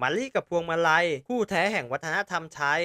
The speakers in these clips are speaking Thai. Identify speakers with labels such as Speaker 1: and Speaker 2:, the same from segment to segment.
Speaker 1: มะลิกับพวงมาลัย คู่แท้แห่งวัฒนธรรมไทย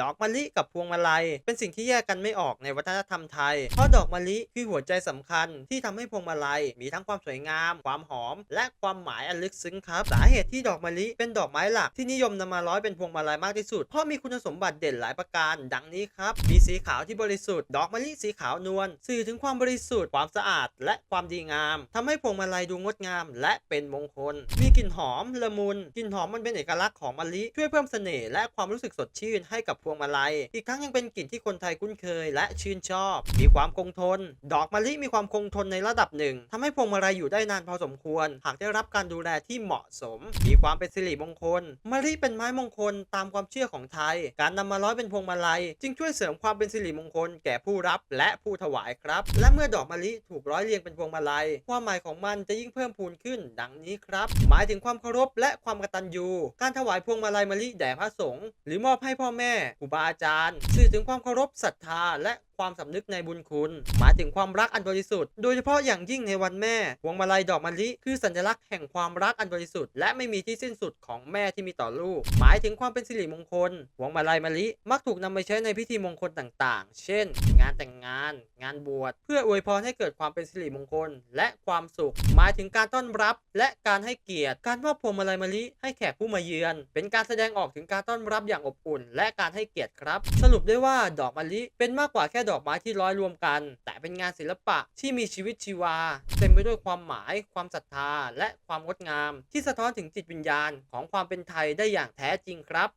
Speaker 1: ดอกมะลิกับพวงมาลัย เป็นสิ่งที่แยกกันไม่ออกในวัฒนธรรมไทย เพราะดอกมะลิคือหัวใจสำคัญที่ทำให้พวงมาลัย มีทั้งความสวยงาม ความหอม และความหมายอันลึกซึ้งครับ สาเหตุที่ดอกมะลิเป็นดอกไม้หลักที่นิยมนำมาร้อยเป็นพวงมาลัยมากที่สุด เพราะมีคุณสมบัติเด่นหลายประการ ดังนี้ครับ มีสีขาวที่บริสุทธิ์ ดอกมะลิสีขาวนวล สื่อถึงความบริสุทธิ์ ความสะอาด และความดีงามทำให้พวงมาลัยดูงดงาม และเป็นมงคล มีกลิ่นหอมละมุน กลิ่นหอมมันเป็นเอกลักษณ์ของมะลิ ช่วยเพิ่มเสน่ห์และความรู้สึกสดชื่นให้กับพวงมาลัย อีกทั้งยังเป็นกลิ่นที่คนไทยคุ้นเคย และชื่นชอบ มีความคงทน ดอกมะลิมีความคงทนในระดับหนึ่งทำให้พวงมาลัยอยู่ได้นานพอสมควร หากได้รับการดูแลที่เหมาะสม มีความเป็นสิริมงคลมะลิเป็นไม้มงคลตามความเชื่อของไทย การนำมาร้อยเป็นพวงมาลัย จึงช่วยเสริมความเป็นสิริมงคลแก่ผู้รับและผู้ถวายครับ และเมื่อดอกมะลิถูกร้อยเรียงเป็นพวงมาลัย ความหมายของมันจะยิ่งเพิ่มพูนขึ้น ดังนี้ครับ หมายถึงความเคารพและความกตัญญู การถวายพวงมาลัยมะลิแด่พระสงฆ์หรือมอบให้พ่อแม่ครูบาอาจารย์สื่อถึงความเคารพศรัทธาและความสำนึกในบุญคุณ หมายถึงความรักอันบริสุทธิ์ โดยเฉพาะอย่างยิ่งในวันแม่พวงมาลัยดอกมะลิคือสัญลักษณ์แห่งความรักอันบริสุทธิ์และไม่มีที่สิ้นสุดของแม่ที่มีต่อลูก หมายถึงความเป็นสิริมงคลพวงมาลัยมะลิมักถูกนำไปใช้ในพิธีมงคลต่างๆ เช่น งานแต่งงาน งานบวช เพื่ออวยพรให้เกิดความเป็นสิริมงคล และความสุข หมายถึงการต้อนรับ และการให้เกียรติ การมอบพวงมาลัยมะลิให้แขกผู้มาเยือน เป็นการแสดงออกถึงการต้อนรับอย่างอบอุ่น และการให้เกียรติครับ สรุปได้ว่าดอกมะลิเป็นมากกว่าแค่ดอกไม้ที่ร้อยรวมกัน แต่เป็นงานศิลปะที่มีชีวิตชีวา เต็มไปด้วยความหมาย ความศรัทธา และความงดงาม ที่สะท้อนถึงจิตวิญญาณของความเป็นไทยได้อย่างแท้จริงครับ